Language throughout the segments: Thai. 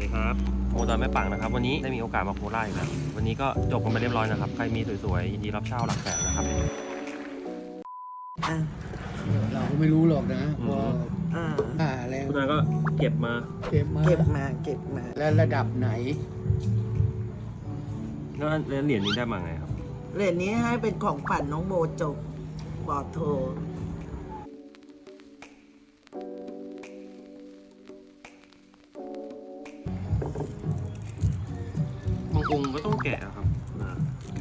วัสดีครับโมดอนแม่ปังนะครับ วันนี้ได้มีโอกาสมาโคราชอีกแล้ววันนี้ก็จบกันไปเรียบร้อยนะครับ ใครมีสวยๆยินดีรับเช่าหลักแสนนะครับ อะเราก็ไม่รู้หรอกนะอืมว่าอ่าค่าแรงคุณนายก็เก็บมาเก็บมาเก็บมาเก็บมาและระดับไหน แล้วแล้วเหรียญนี้ได้มาไงครับ เหรียญนี้ให้เป็นของขวัญน้องโมจบปอโท องค์ก็ต้องแกะครับนะ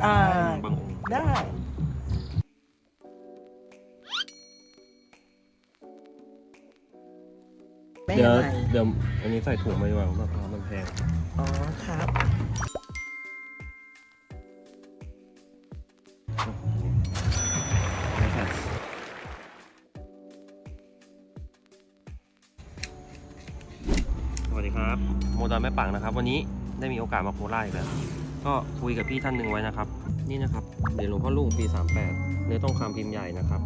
อ่า บางองค์ได้ ไม่เดี๋ยวอะไรเดี๋ยวอันนี้ใส่ถุงมาดีกว่าเพราะว่ามันแพงอ๋อครับไม่ใส่สวัสดีครับ โมดอนแม่ปังนะครับ วันนี้ ได้มีโอกาสมาโคราชอีกแล้วก็คุยกับพี่ท่านหนึ่งไว้นะครับ นี่นะครับเหรียญหลวงพ่อลุงปี 38เนื้อทองคำพิมพ์ใหญ่นะครับ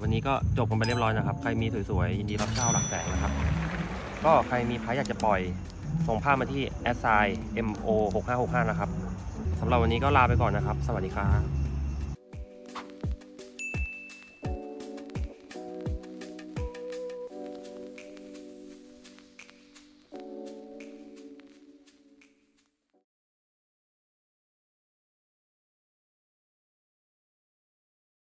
วันนี้ก็จบกันไปเรียบร้อยนะครับ ใครมีสวยๆยินดีรับเช่าหลักแสนนะครับ ก็ใครมีพายอยากจะปล่อยส่งภาพมาที่ s i mo 6565นะครับสำหรับวันนี้ก็ลาไปก่อนนะครับ สวัสดีครับ